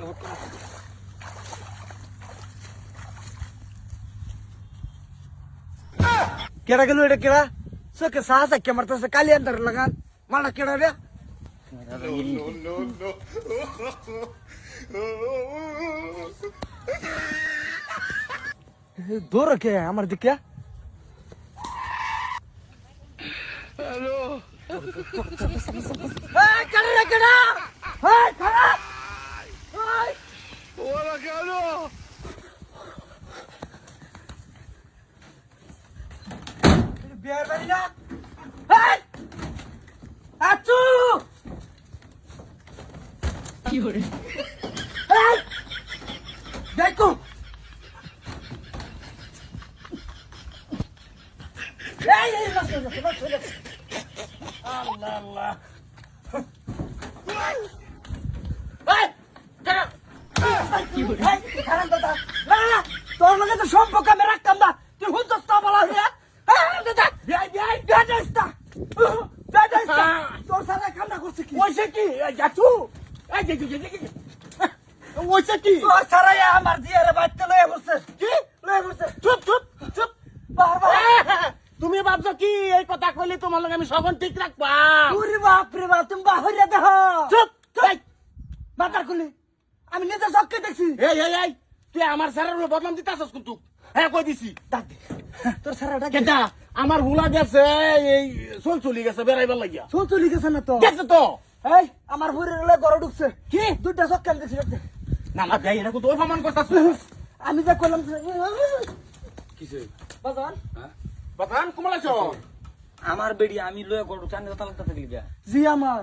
ಹುಡ್ಕೊಂಡು ಹುಡ್ಕೊಂಡು ಕೆಡಗಲು ಸಾಹಸ ಸೊಕ್ಕೆ ಸಾಹಸಕ್ಕೆ ಸರ್ ಖಾಲಿ ಅಂತಾರಲ್ಲ ಮಾಡಕ್ಕಿಡೋದೇ ದೂರಕ್ಕೆ ಅಮರ್ದಿಕ್ಕೆ? ಹಲೋ ಕಡ ಕಡ! বিয়ার বাড়ি না? আচু কি হ্যাঁ দেখো! আল্লাহ আল্লাহ। তোর লগে তো সম্পর্ক তোর সাথে কান্না করছে কি? ওইসে কি? যাচ্ছু? ওইসে কি? তোর সারা আমার জিয়ারে বাচ্চা লয়ে বসছে কি? লয়ে বসছে চুপ চুপ চুপ। তুমি ভাবছ কি? এই কথা কইলে তোমার লগে আমি সগন ঠিক রাখবা। ওরে বাপ রে বাপ তুমি বাহিরে দেখ। চুপ এই, মাথার খুলি। আমি নিজে চক্কে দেখছি। এই এই এই তুই আমার স্যারের বদনাম দিতাছস কিন্তু। হ্যাঁ কই দিছি? ডাক দে। তোর সারা ডাক কেটা? আমার হুলা গেছে এই চল চলি গেছে বেড়াইবার লাগিয়া চল চলি গেছে না তো গেছে তো এই আমার বুড়ির হলে গড় ঢুকছে কি দুইটা চক্কে দেখছি ডাক না না ভাই এটা তো অপমান করতাছ আমি যা করলাম কিসে বাজান বাতান কমলা চ আমার বেড়ি আমি লয়ে গড় চান তালাক থাকলি যা জি আমার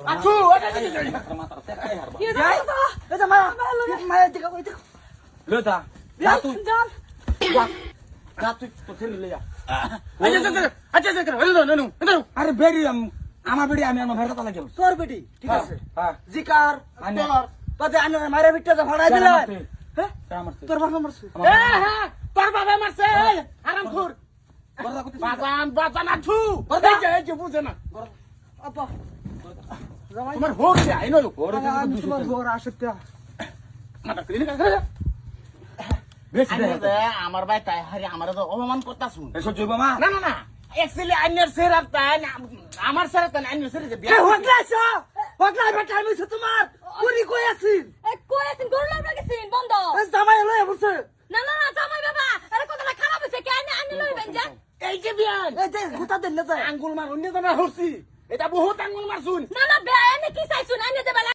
আছু এটা কি মাথার দেখাই হারবা এই যে মায়া মায়া দিকে ওই দিকে লয়ে দা যা তুই যা আচ্ছা আচ্ছা আচ্ছা আচ্ছা আচ্ছা আরে বেড়ি আম- আমার বেড়ি আমি আমার ভাইরা তালাক গেল তোর বেটি ঠিক আছে হ্যাঁ জিকার তোতে আনে মারে বিটটা যা ভাড়াই দিলে হ্যাঁ তোর বাবা মারছে হ্যাঁ তোর বাবা মারছে আরাম খুর বাজান বাজান আছু এই যে বুঝে না আপা তোমার হোক দে আই নলো তোমার ঘর আসতে মাথা ক্লিনিক আমার ভাই তাই হারে আমার তো অপমান করতাছু এসো জয় মামা না না না অ্যাকচুয়ালি আইনের সের আর তাই না আমার সের তাই আইনের সের যে বিয়া হগলাইছো হগলাই বেটা আমি তোমার। পুরি কই আছিস এ কই আছেন? গরু লাগা গেছেন বন্ধ। জামাই লয়ে বসে। না না না জামাই বাবা আরে কথাটা খারাপ হইছে কে আনি আনি লইবেন যা এই যে বিয়ান। এই যে গুতা দেন না আঙ্গুল মার অন্য জানা হরছি। এটা বহুত আঙ্গুল মারছুন। না না বে আনি কি চাইছুন? আনি দেবা